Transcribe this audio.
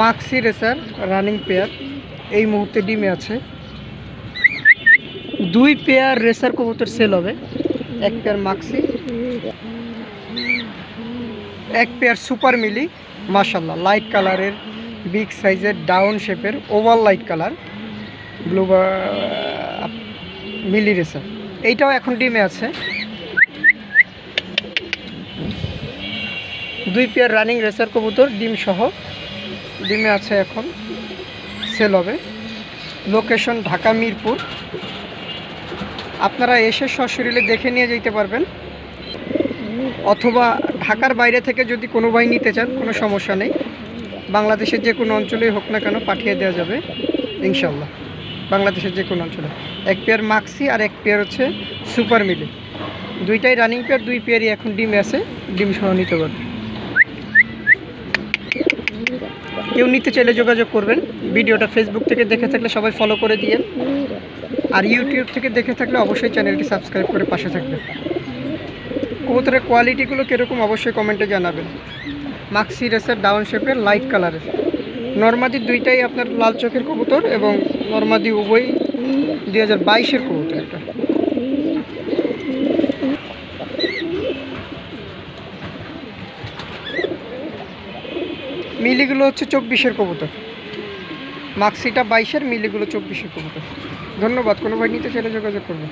Maksi racer running pair এই মুহূর্তে ডিমে আছে। দুই পেয়ার রেসার কবুতর সেল হবে। এক পেয়ার মাক্সি এক পেয়ার সুপার মিলি মাশাল্লাহ লাইট কালারের বিগ সাইজের ডাউন শেপের ওভার লাইট কালার ব্লু মিলি রেসার এইটাও এখন ডিমে আছে। দুই পেয়ার রানিং রেসার কবুতর, ডিম সহ। ডিমে আছে এখন সেল হবে। লোকেশন ঢাকা মিরপুর। আপনারা এসে সশরীরে দেখে নিয়ে যেতে পারবেন। অথবা ঢাকার বাইরে থেকে যদি কোনো ভাই নিতে চান, কোনো সমস্যা নেই। বাংলাদেশের যে কোনো অঞ্চলেই হোক না কেন পাঠিয়ে দেওয়া যাবে ইনশাল্লাহ বাংলাদেশের যে কোনো অঞ্চলে। এক পেয়ার মাক্সি আর এক পেয়ার হচ্ছে সুপার মিলি। দুইটাই রানিং পেয়ার দুই পেয়ারই এখন ডিমে আছে ডিম সহ নিতে পারবে কেউ নিতে চাইলে যোগাযোগ করবেন। ভিডিওটা ফেসবুক থেকে দেখে থাকলে সবাই ফলো করে দিয়ে আর ইউটিউব থেকে দেখে থাকলে অবশ্যই চ্যানেলটি সাবস্ক্রাইব করে পাশে থাকবেন। কবুতরের কোয়ালিটিগুলো কীরকম অবশ্যই কমেন্টে জানাবেন। মাক্সি রেসের ডাউন শেপের লাইট কালারের নর্মাদি দুইটাই আপনার লাল চোখের কবুতর এবং নর্মাদি উভয় দুই হাজার বাইশের কবুতর এটা মিলিগুলো হচ্ছে চব্বিশের কবুতর। মাক্সিটা বাইশের, মিলিগুলো চব্বিশের কবুতর। ধন্যবাদ, কোনো ভাই নিতে চাইলে যোগাযোগ করবেন।